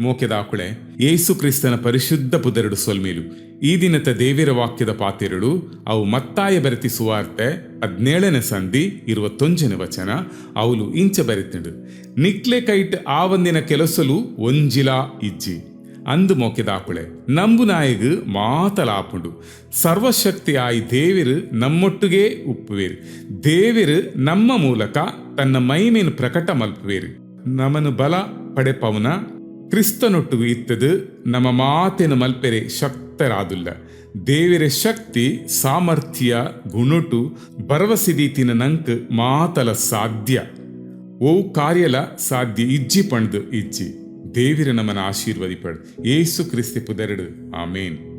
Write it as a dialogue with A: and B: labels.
A: ಮೋಕೆದಾಕುಳೆ ಏಸು ಕ್ರಿಸ್ತನ ಪರಿಶುದ್ಧ ಪುದರಡು ಸೊಲ್ಮೇಲು. ಈ ದಿನದ ದೇವಿರ ವಾಕ್ಯದ ಪಾತೆರಡು ಅವು ಮತ್ತಾಯ ಬರೆತಿ ಸುವಾರ್ತೆ ಹದಿನೇಳನೇ ಸಂಧಿ ಇರುವತ್ತೊಂಜನೇ ವಚನ ಅವಳು ಇಂಚ ಬರೆತಿಂಡು. ನಿಕ್ಲೆ ಕೈಟ್ ಆ ಒಂದಿನ ಕೆಲಸಲು ಒಂಜಿಲ ಇಜ್ಜಿ. ಅಂದು ಮೋಕೆದಾಕುಳೆ ನಂಬು ನಾಯಗು ಮಾತಲಾಪುಂಡು ಸರ್ವಶಕ್ತಿ ಆಯಿ ದೇವಿರು ನಮ್ಮೊಟ್ಟಿಗೆ ಉಪ್ಪುವೇರು. ದೇವಿರು ನಮ್ಮ ಮೂಲಕ ತನ್ನ ಮೈಮೇನು ಪ್ರಕಟ ಮಲ್ಪುವೇರು ನಮನು ಬಲ ಪಡೆಪವನ ಕ್ರಿಸ್ತನೊಟ್ಟಿಗೂ ಇತ್ತದು ನಮ್ಮ ಮಾತಿನ ಮಲ್ಪೆರೆ ಶಕ್ತರಾದುಲ್ಲ. ದೇವರ ಶಕ್ತಿ, ಸಾಮರ್ಥ್ಯ, ಗುಣುಟು ಭರವಸಿದೀತಿನ ನಂಕ್ ಮಾತಲ ಸಾಧ್ಯ. ಓ ಕಾರ್ಯಲ ಸಾಧ್ಯ ಇಜ್ಜಿ ಪಣ್ದು ಇಜ್ಜಿ. ದೇವಿರ ನಮನ ಆಶೀರ್ವದಿಪಡ್ ಏಸು ಕ್ರಿಸ್ತಿ ಪುದರಡು. ಆಮೇನ್.